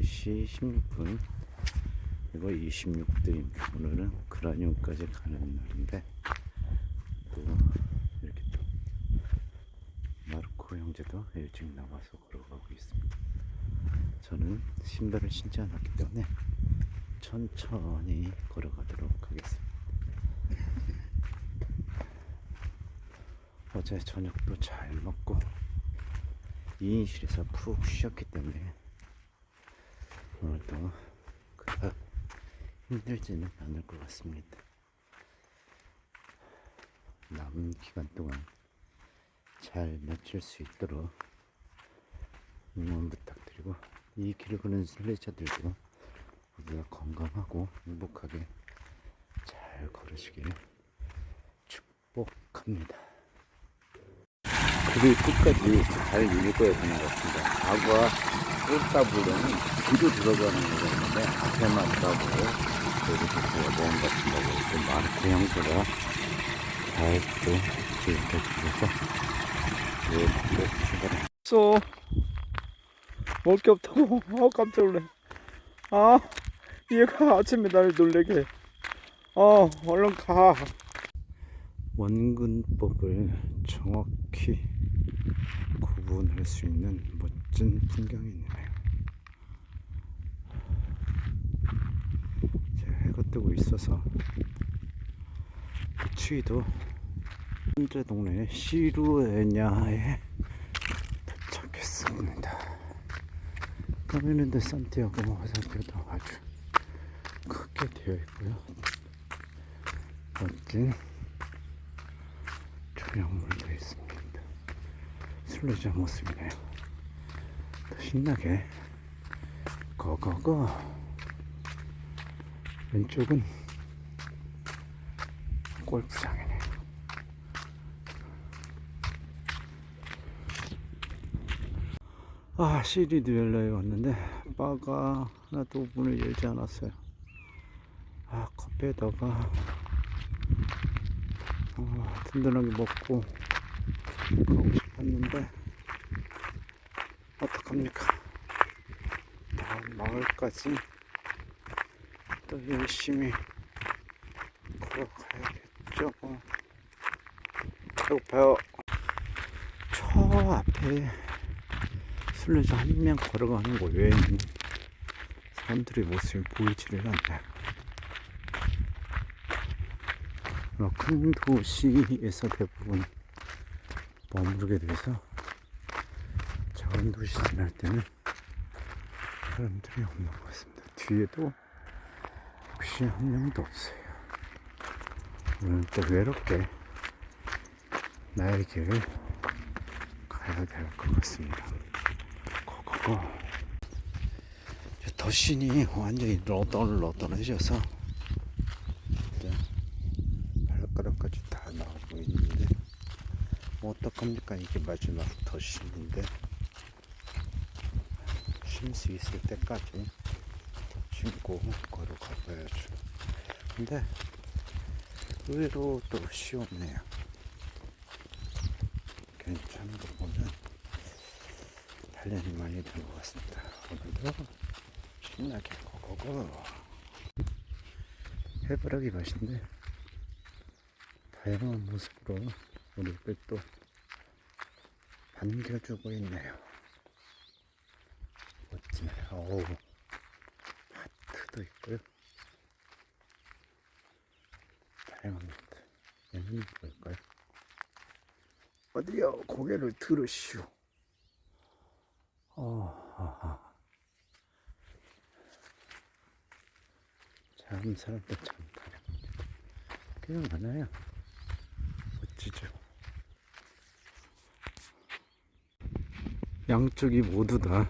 4시 16분 이거 26도입니다. 오늘은 그라니움까지 가는 날인데 또 이렇게 또 마르코 형제도 일찍 나와서 걸어가고 있습니다. 저는 신발을 신지 않았기 때문에 천천히 걸어가도록 하겠습니다. 어제 저녁도 잘 먹고 2인실에서 푹 쉬었기 때문에 오늘도 그닥 힘들지는 않을 것 같습니다. 남은 기간 동안 잘 마칠 수 있도록 응원 부탁드리고 이 길을 걷는 순례자들도 모두가 건강하고 행복하게 잘 걸으시길 축복합니다. 글이 끝까지 잘 읽어야 되는 것 같습니다. 악과 꿀따블은 뒤로 들어가는 거였는데 앞에만 가고 이렇게 모험 같은다고 이렇게 마르코 형제가 잘또 이렇게 출발을 쏘. 먹을 게 없다고. 아 깜짝 놀래. 아 얘가 아침에 날 놀래게. 어 얼른 가. 원근법을 정확히 구분할 수 있는 멋진 풍경이네요. 제가 해가 뜨고 있어서 그 추위도 현재 동네 시루에냐에 도착했습니다. 까미는데 산티아고 화살표도 아주 크게 되어 있고요. 멋진 조형물도 있습니다. 술래자 모습이네요. 더 신나게 고고고 왼쪽은 골프장이네요. 아 시리 듀엘러에 왔는데 바가 하나도 문을 열지 않았어요. 아 커피에다가 아, 든든하게 먹고 가고 싶었는데 어떡합니까 다음 마을까지 또 열심히 걸어가야겠죠. 배고파요 저 앞에 술래자 한 명 걸어가는 거 외에는 사람들의 모습이 보이지를 않나요 어, 큰 도시에서 대부분 머무르게 돼서 작은 도시 지날 때는 사람들이 없는 것 같습니다. 뒤에도 혹시 한 명도 없어요. 오늘 또 외롭게 나의 길을 가야 될 것 같습니다. 고고고. 저 도시니 완전히 진짜 발가락까지 다 나오고 있는데 뭐 어떡합니까 이게 마지막 도시인데 쉴 수 있을 때까지 신고 걸어가 봐야죠. 근데 의외로 또 시원해요. 괜찮은 거 보면 단련이 많이 된 것 같습니다. 오늘도 신나게 고고고. 해바라기 맛인데 다양한 모습으로 우리를 또 반겨주고 있네요. 멋지네요. 어우, 하트도 있고요. 다양합니다. 얘는 뭘까요? 어디요? 고개를 들으시오. 어, 아하. 참 사람들 참 다양합니다. 그냥 많아요. 멋지죠. 양쪽이 모두 다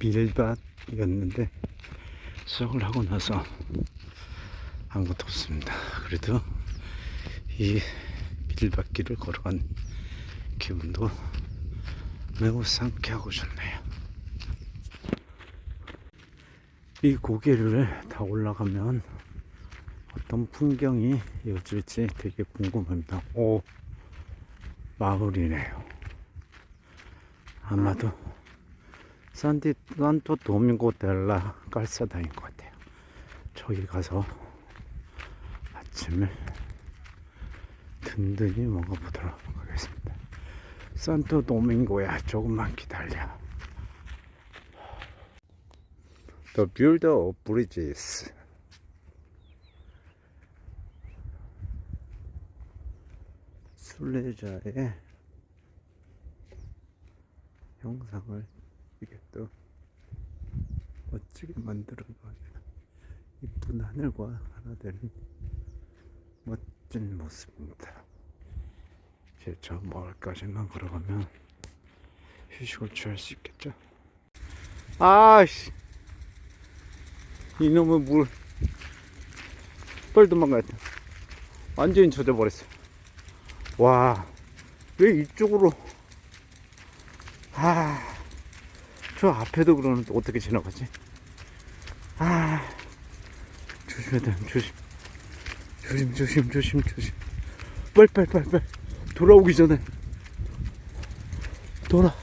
밀밭이었는데 수확을 하고 나서 아무것도 없습니다. 그래도 이 밀밭길을 걸어간 기분도 매우 상쾌하고 좋네요. 이 고개를 다 올라가면 어떤 풍경이 이어질지 되게 궁금합니다. 오, 마을이네요. 아마도 산티 산토 도밍고 델라 깔사다인 것 같아요. 저기 가서 아침을 든든히 먹어보도록 하겠습니다. 산토 도밍고야 조금만 기다려. The builder of bridges. 순례자의 형상을 이게 또 멋지게 만들어 놓은 이쁜 하늘과 하나 되는 멋진 모습입니다. 이제 저 마을까지만 걸어가면 휴식을 취할 수 있겠죠? 아씨. 이놈의 물. 빨리 도망가야 돼. 완전히 젖어버렸어 와 왜 이쪽으로? 아, 저 앞에도 그러는데 어떻게 지나가지? 아, 조심해야 돼, 조심. 조심, 조심, 조심, 조심. 빨리, 빨리, 빨리, 빨리. 돌아오기 전에. 돌아.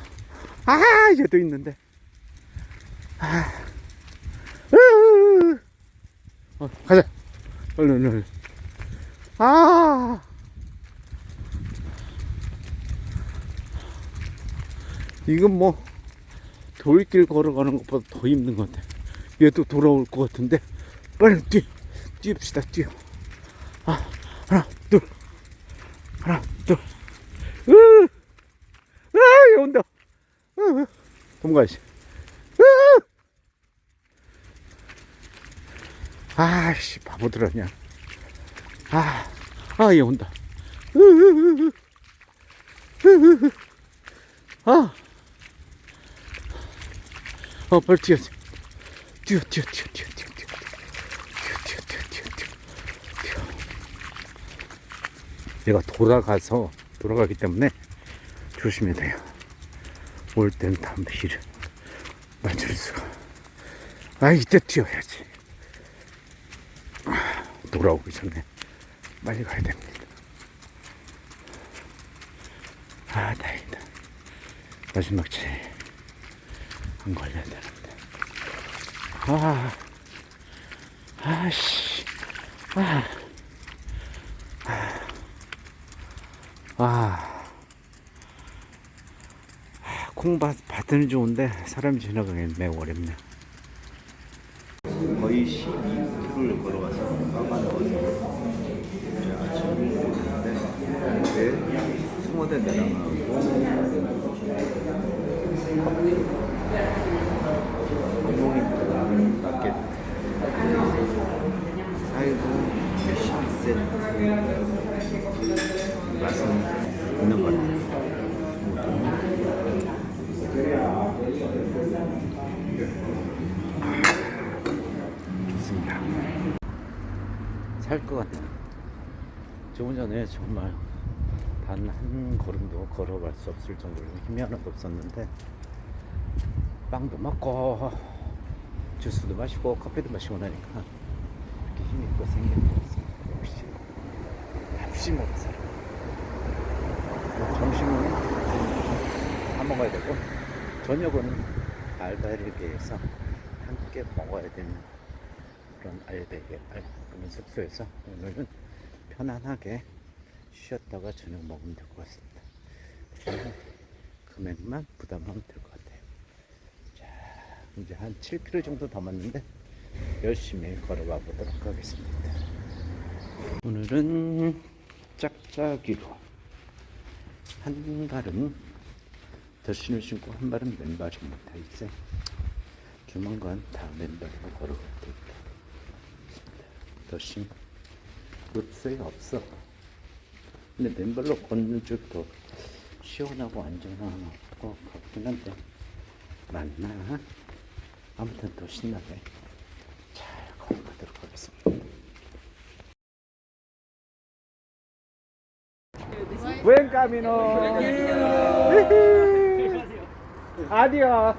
아, 얘도 있는데. 아, 으, 어, 가자. 얼른, 얼른. 아. 이건 뭐 돌길 걸어가는 것보다 더 힘든 것 같아. 얘도 돌아올 것 같은데 빨리 뛰, 뛰읍시다 뛰어. 아, 하나, 둘, 하나, 둘. 으, 아, 얘 온다. 으, 도망가야지. 으, 아씨 바보들 아니야. 아, 아, 얘 온다. 으, 으, 으, 으, 으, 으. 아. 어, 빨리 뛰어. 뛰어, 뛰어, 뛰어, 뛰어, 뛰어. 얘가 돌아가서, 돌아가기 때문에 조심해야 돼요. 올 땐 담비를 맞출 수가. 아, 이때 뛰어야지. 아, 돌아오기 전에 빨리 가야 됩니다. 아, 다행이다. 마지막 제. 안 걸려야 되는데. 아, 아씨, 아, 아, 아, 콩밭 밭은 좋은데 사람이 지나가기 매우 어렵네. 거의 12km를 걸어가서 까마나와서 아침을 먹는데 승호대 내려가고 살 것 같아요 조금 전에 정말 단 한 걸음도 걸어갈 수 없을 정도로 힘이 하나도 없었는데 빵도 먹고 주스도 마시고 커피도 마시고 나니까 이렇게 힘이 또 생기는. 역시 먹은 사람. 뭐 점심은 다 먹어야 되고 저녁은 알바르게에서 함께 먹어야 되는 그런 알베게 알 그런 숙소에서 오늘은 편안하게 쉬었다가 저녁 먹으면 될 것 같습니다. 금액만 부담하면 될 것 같아요. 자, 이제 한 7km 정도 남았는데 열심히 걸어가 보도록 하겠습니다. 오늘은 짝짝이로 한 발은 덧신을 신고 한 발은 맨발입니다. 이제 조만간 다 맨발로 걸어갈 때입니 다. 덧신 흡수에 없어. 근데 맨발로 걷는 쪽도 시원하고 안전한 것 같긴 한데 맞나? 아무튼 더 신나게 잘 걸어가도록 하겠습니다. Buen camino. Adiós.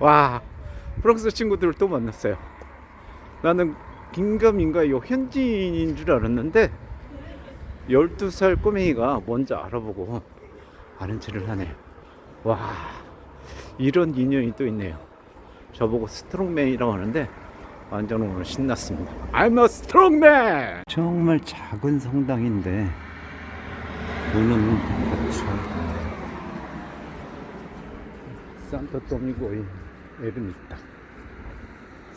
와, 프랑스 친구들을 또 만났어요. 나는 긴가민가 요 현지인인 줄 알았는데 12살 꼬맹이가 먼저 알아보고 아는 체를 하네요. 와 이런 인연이 또 있네요. 저보고 스트롱맨이라고 하는데 완전 오늘 신났습니다. I'm a strongman. 정말 작은 성당인데 문은 도미고의 에르미타.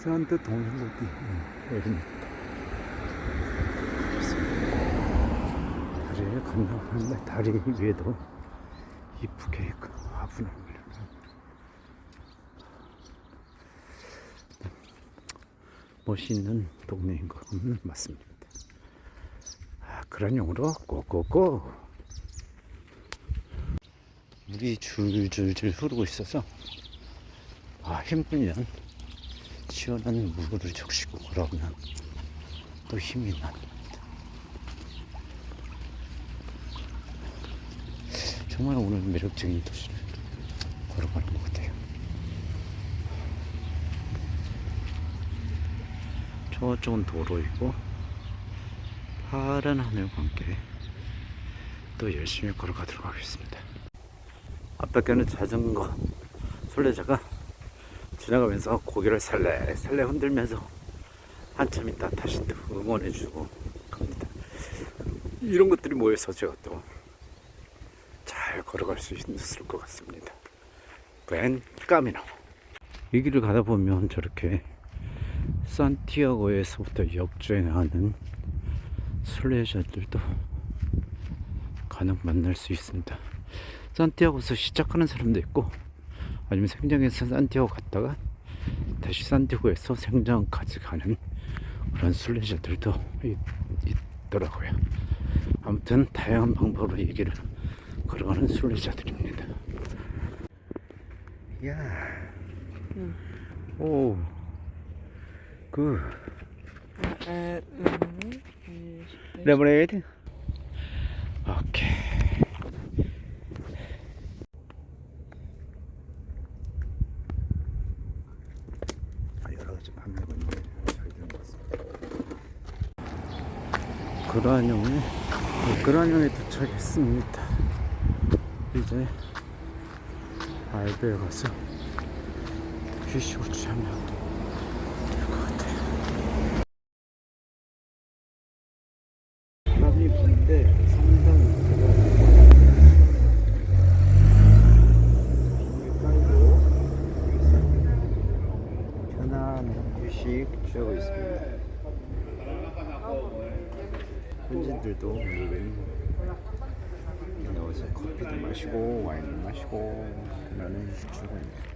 산타 도미고의 에르미타. 다리를 건너가는데 다리 위에도 이쁘게 그 화분을 멋있는 동네인 것은 맞습니다. 아, 그런 용으로 고고고. 물이 줄줄줄 흐르고 있어서 아 힘들면 시원한 물을 적시고 걸어오면 또 힘이 납니다. 정말 오늘 매력적인 도시를 걸어가는 것 같아요. 저쪽은 도로이고 파란 하늘과 함께 또 열심히 걸어가도록 하겠습니다. 앞밖에는 자전거 순례자가 지나가면서 고개를 살래 살래 흔들면서 한참 있다 다시 또 응원해주고 갑니다. 이런 것들이 모여서 제가 또 잘 걸어갈 수 있을 것 같습니다. 벤 까미노. 이 길을 가다 보면 저렇게 산티아고에서부터 역주행하는 순례자들도 간혹 만날 수 있습니다. 산티아고에서 시작하는 사람도 있고 아니면 생장에서 산티아고 갔다가 다시 산티아고에서 생장까지 가는 그런 순례자들도 있, 있더라고요. 아무튼 다양한 방법으로 이 길을 걸어가는 순례자들입니다. 야, 오, 그 레모네이드. 오케이. 아, 여러 가지 판매가 있는데 잘 되는 것 같습니다. 그라뇽에 그라뇽에 도착했습니다. 이제 알베에 가서 휴식을 취하면 될 것 같아요. 편안한 휴식 취하고 있습니다. 현진들도 오늘은 나와서 커피도 마시고 와인도 마시고 취하고 있네요.